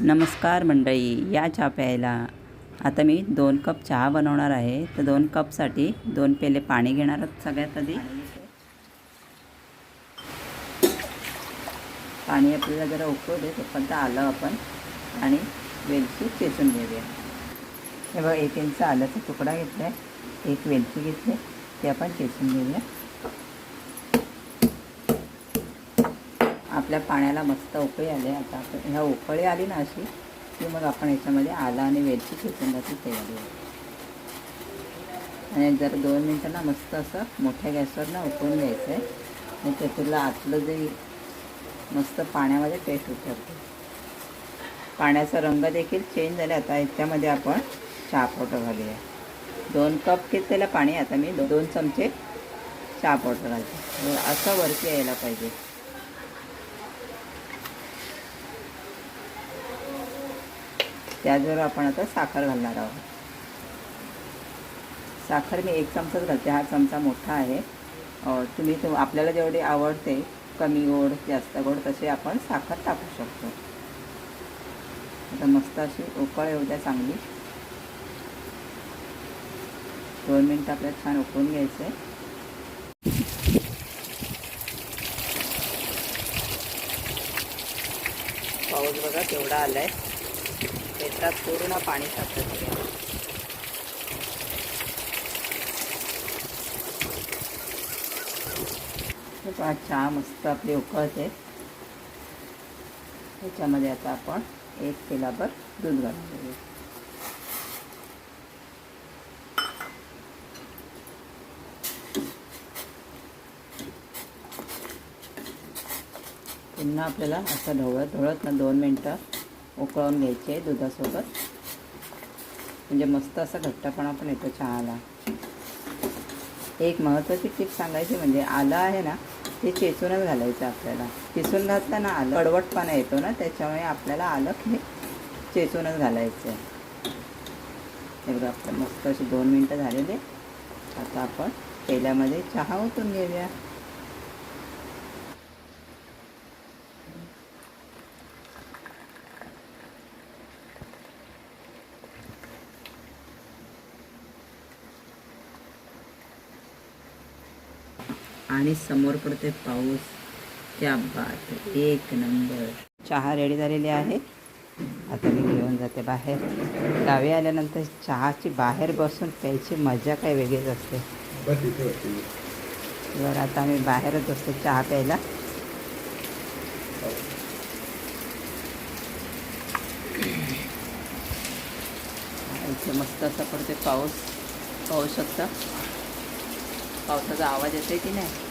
नमस्कार मंडळी या चहा प्यायला. आता मी दोन कप चहा बनवणार आहे. तर दोन कपसाठी दोन पेले पाणी घेणार आहोत सगळ्यात आधी. पाणी आपल्याला जरा उकळू दे तोपर्यंत आलं आपण आणि वेलची चेचून घेऊया. हे बघा एक इंच आल्याचा तुकडा घेतला आहे एक वेलची घेतली ते आपण चेचून घेऊया. आपल्या पाण्याला मस्त उकळी आली आता आपण ह्या उकळी आली ना अशी की मग आपण ह्याच्यामध्ये आला आणि वेलची चेचून तयारी आणि जर दोन मिनटं ना मस्त असं मोठ्या गॅसवर ना उकळून घ्यायचं आहे. आणि त्यातलं आतलं जे मस्त पाण्यामध्ये टेस्ट उतरते. पाण्याचा रंग देखील चेंज झाला. आता ह्याच्यामध्ये आपण चहा पावडर घालूया. दोन कप घेतलेलं पाणी आता मी दोन चमचे चहा पावडर घालते. असं वरती यायला पाहिजे. त्याचबरोबर आपण आता साखर घालणार आहोत. साखर मी एक चमचाच घालते हा चमचा मोठा आहे. तुम्ही तो आपल्याला जेवढी आवडते कमी गोड जास्त गोड तसे आपण साखर टाकू शकतो. आता मस्त अशी उकळ येऊ द्या चांगली. दोन मिनटं आपल्याला छान उकळून घ्यायचं आहे. पाऊस बघा एवढा आला आहे शेतात पूर्ण पाणी साचत पहा चहा मस्त आपली उकळते त्याच्यामध्ये आता आपण एक पेलाभर दूध घालून घेऊ पुन्हा आपल्याला असं ढवळत ढवळत ना दोन मिनटं उकळून घ्यायचे आहे दुधासोबत. म्हणजे मस्त असा घट्टपणा पण येतो चहाला. एक महत्त्वाची टीप सांगायची म्हणजे आलं आहे ना ते चेचूनच घालायचं आपल्याला. किसून घातलं ना आलं. कडवटपणा येतो ना त्याच्यामुळे आपल्याला आलं हे चेचूनच घालायचं आहे. एवढं आपलं मस्त असे दोन मिनटं झालेले आता आपण तेलामध्ये चहा ओतून घेऊया. आणि समोर पडते पाऊस. त्या बात एक नंबर. चहा रेडी झालेली आहे. आता मी घेऊन जाते बाहेर. गावी आल्यानंतर चहाची बाहेर बसून प्यायची मजा काय वेगळीच असते. बरं आता आम्ही बाहेरच असतो चहा प्यायला. इथे मस्त असा पडते पाऊस. पाहू शकता. पावसाचा आवाज येतोय की नाही?